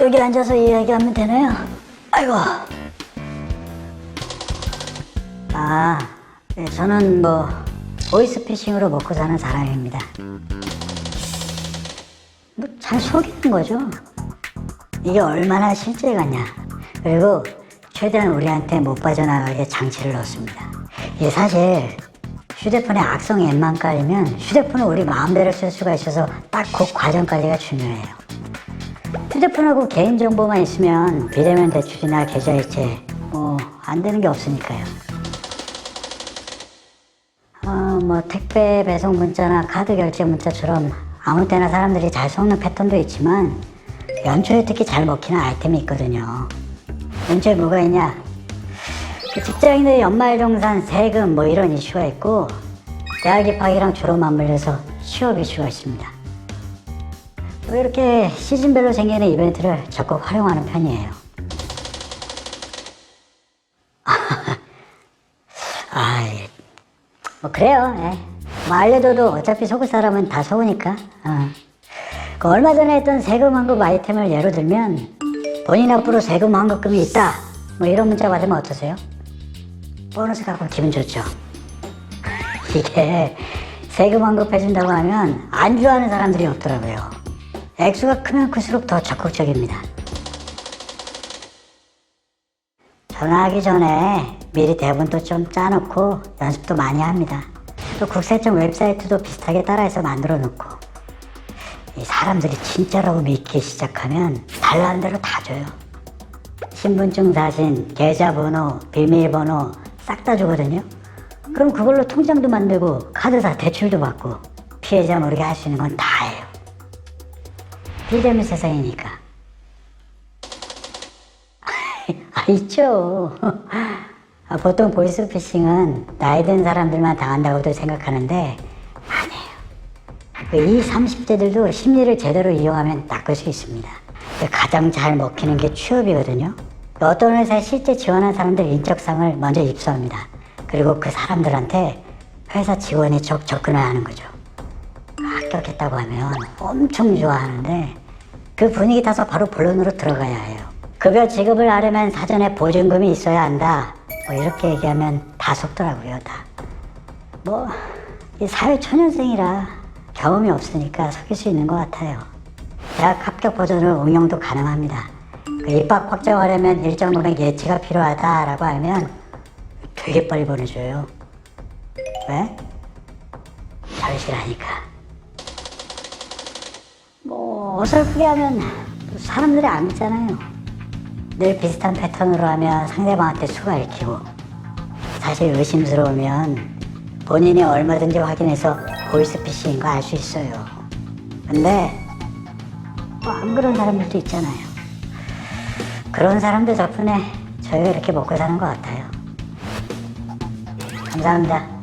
여기 앉아서 이야기하면 되나요? 아이고. 아, 네, 저는 뭐 보이스피싱으로 먹고 사는 사람입니다. 뭐 잘 속이는 거죠. 이게 얼마나 실제 같냐. 그리고 최대한 우리한테 못 빠져나가게 장치를 넣습니다. 이게 사실 휴대폰에 악성 앱만 깔리면 휴대폰을 우리 마음대로 쓸 수가 있어서 딱 그 과정까지가 중요해요. 휴대폰하고 개인 정보만 있으면 비대면 대출이나 계좌이체 뭐 안 되는 게 없으니까요. 어, 뭐 택배 배송 문자나 카드 결제 문자처럼 아무 때나 사람들이 잘 속는 패턴도 있지만 연초에 특히 잘 먹히는 아이템이 있거든요. 연초에 뭐가 있냐? 그 직장인의 연말정산, 세금 뭐 이런 이슈가 있고 대학 입학이랑 졸업 맞물려서 취업 이슈가 있습니다. 또 이렇게 시즌별로 생기는 이벤트를 적극 활용하는 편이에요. 아, 예. 뭐 그래요. 예. 뭐 알려줘도 어차피 속을 사람은 다 속으니까. 어. 그 얼마 전에 했던 세금 환급 아이템을 예로 들면 본인 앞으로 세금 환급금이 있다. 뭐 이런 문자 받으면 어떠세요? 보너스 갖고 기분 좋죠. 이게 세금 환급해준다고 하면 안 좋아하는 사람들이 없더라고요. 액수가 크면 클수록 더 적극적입니다. 전화하기 전에 미리 대본도 좀 짜놓고 연습도 많이 합니다. 또 국세청 웹사이트도 비슷하게 따라해서 만들어 놓고 이 사람들이 진짜라고 믿기 시작하면 달라는 대로 다 줘요. 신분증 사진, 계좌번호, 비밀번호 싹 다 주거든요. 그럼 그걸로 통장도 만들고 카드사 대출도 받고 피해자 모르게 할 수 있는 건 다 해요. 비대면 세상이니까. 아, 있죠. 아, 보통 보이스피싱은 나이 든 사람들만 당한다고도 생각하는데 아니에요. 그이 30대들도 심리를 제대로 이용하면 낚을 수 있습니다. 그 가장 잘 먹히는 게 취업이거든요. 어떤 회사에 실제 지원한 사람들 인적상을 먼저 입수합니다. 그리고 그 사람들한테 회사 직원이 적 접근을 하는 거죠. 합격했다고 하면 엄청 좋아하는데 그 분위기 타서 바로 본론으로 들어가야 해요. 급여 지급을 하려면 사전에 보증금이 있어야 한다. 뭐 이렇게 얘기하면 다 속더라고요, 다. 뭐, 이 사회 초년생이라 경험이 없으니까 속일 수 있는 것 같아요. 대학 합격 버전을 응용도 가능합니다. 그 입학 확정하려면 일정 금액 예치가 필요하다라고 하면 되게 빨리 보내줘요. 왜? 절실하니까. 뭐 어설프게 하면 사람들이 안 믿잖아요. 늘 비슷한 패턴으로 하면 상대방한테 수가 읽히고 사실 의심스러우면 본인이 얼마든지 확인해서 보이스피싱인 거 알 수 있어요. 근데 또 안 그런 사람들도 있잖아요. 그런 사람들 덕분에 저희가 이렇게 먹고 사는 것 같아요. 감사합니다.